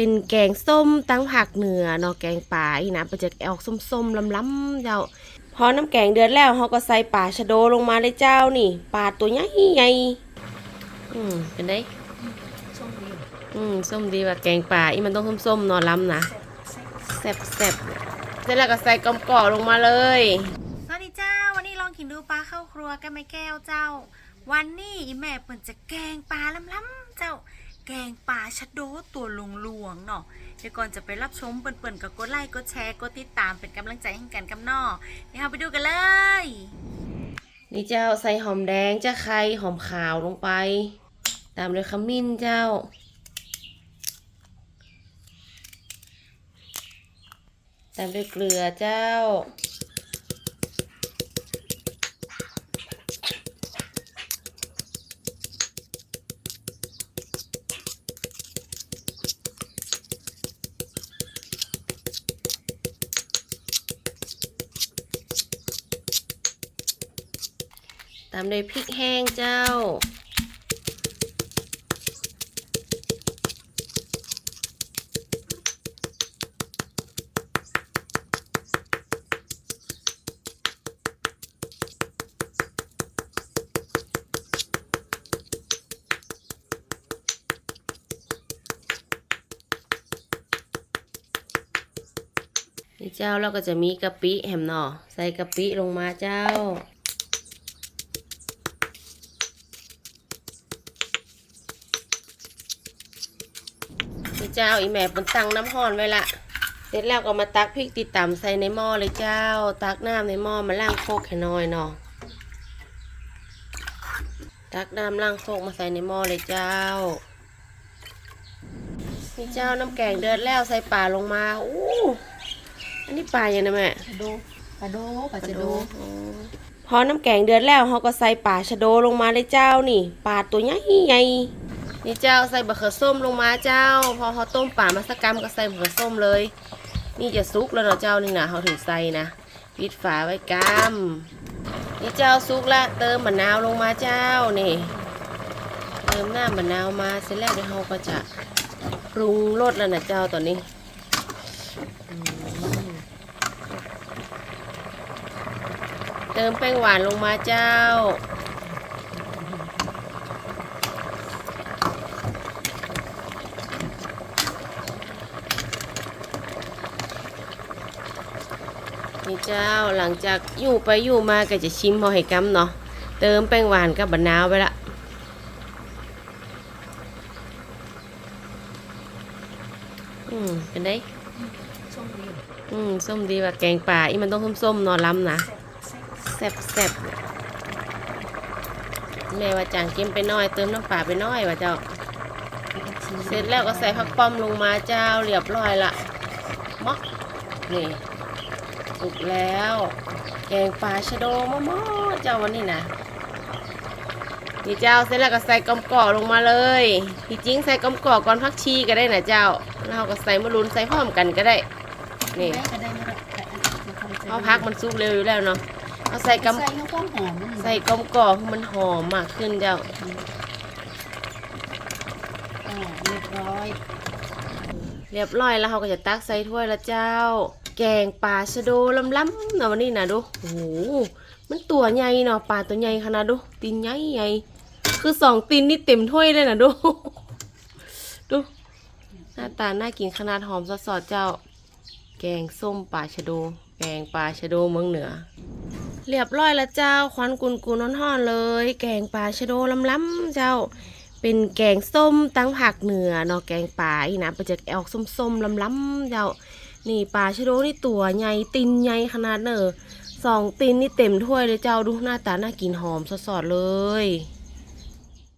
เป็นแกงส้มตั้งผักเหนือเนาะแกงป่าอีนะมันจะออกส้มๆล้ำๆเจ้าพอน้ำแกงเดือดแล้วเขาก็ใส่ป่าชะโดลงมาเลยเจ้านี่ปลาตัวใหญ่ใหญ่อืมเป็นไงอืมส้มดีว่าแกงป่าอีมันต้องส้มๆเนอนล้ำนะแซ่บแซ่บเสร็จแล้วก็ใส่กลมก่อลงมาเลยสวัสดีเจ้า วันนี้ลองกินดูปลาเข้าครัวกันไหมแก้วเจ้า วันนี้อีแม่เปิ่นจะแกงปลาล้ำๆเจ้า แกงปลาชะโดตัวหลวงๆเนาะเดี๋ยวก่อนจะไปรับชมเปิ่นๆกับกดไลค์กดแชร์กดติดตามเป็นกำลังใจให้กันกับนอเดี๋ยวเราไปดูกันเลย นี่เจ้าใส่หอมแดงจะไข่หอมขาวลงไป ตามด้วยขมิ้นเจ้า ตามด้วยเกลือเจ้า ตามด้วยพริกแห้งเจ้า นี่เจ้าเราก็จะมีกะปิแหมหน่อใส่กะปิลงมาเจ้า เจ้า อีแม่เป็นตังน้ำห่อนไว้ละ เสร็จแล้วก็มาตักพริกติดต่ำใส่ในหม้อเลยเจ้า ตักน้ำในหม้อมาล่างโคกให้น้อยเนาะตักน้ำล่างโคกมาใส่ในหม้อเลยเจ้านี่เจ้าน้ำแกงเดือดแล้วใส่ป่าลงมาอู้อันนี้ปลาอย่างนะแม่ปลาโดปลาโดปลาชะโดอ๋อพอน้ำแกงเดือดแล้วเขาก็ใส่ป่าชะโดลงมาเลยเจ้านี่ปลาตัวใหญ่ใหญ่ นี่เจ้าใส่บะเขือส้มลงมาเจ้า พอเขาต้มป่ามาสักกรัมก็ใส่บะเขือส้มเลย นี่จะซุกแล้วเนาะเจ้านี่นะเขาถึงใส่นะปิดฝาไว้กรัมนี่เจ้าซุกละเติมมะนาวลงมาเจ้านี่เติมหน้ำมะนาวมาเสร็จแล้วเดี๋ยวเขาก็จะปรุงรสแล้วนะเจ้าตอนนี้เติมแป้งหวานลงมาเจ้า นี่เจ้าหลังจากอยู่ไปอยู่มาก็จะชิมพอให้กำเนาะเติมแป้งหวานกับบะนาวไปละอืมเป็นไงช่วงนี้อืมส้มดีว่าแกงป่าอีมันต้องส้มๆเนอนล้ำนะแซ่บแซ่บแม่ว่าจางเค็มไปน้อย เติมน้ำปลาไปน้อยว่าเจ้า เสร็จแล้วก็ใส่ผักป้อมลงมาเจ้าเรียบร้อยละมอกนี่ สุกแล้ว แกงปลาชะโดมะมอเจ้าวันนี้นะนี่เจ้าเสร็จแล้วก็ใส่กำก่อลงมาเลยที่จริงใส่กำก่อก่อนพักชีก็ได้นะเจ้าแล้วเราก็ใส่มะรุนใส่พร้อมกันก็ได้นี่ได้ก็ได้ไม่ได้เพราะพักมันสุกเร็วอยู่แล้วเนาะเอาใส่กำใส่ข้าวต้มหอมใส่กลมกล่อมมันหอมมากขึ้นเจ้าอ่าเรียบร้อย เรียบร้อยแล้วเขาก็จะตักใส่ถ้วยละเจ้า แกงปลาชะโดลำล้ำเนาะวันนี้นะดูโอ้โหมันตัวใหญ่เนาะปลาตัวใหญ่ขนาดดูตีนใหญ่ใหญ่คือสองตีนนี่เต็มถ้วยเลยนะดูดูหน้าตาน่ากินขนาดหอมสดๆเจ้า แกงส้มปลาชะโด แกงปลาชะโดเมืองเหนือ เรียบร้อยแล้วเจ้าควันกุนกุนห่อนๆเลย แกงปลาชะโดลำล้ำเจ้าเป็นแกงส้มตั้งผักเหนือเนาะแกงป่าอีนะมันจะออกส้มๆล้ำๆเจ้า นี่ปลาชะโดนี่ตัวใหญ่ตินใหญ่ขนาดเนอะสองตินนี่เต็มถ้วยเลยเจ้าดูหน้าตาน่ากินหอมสดๆเลย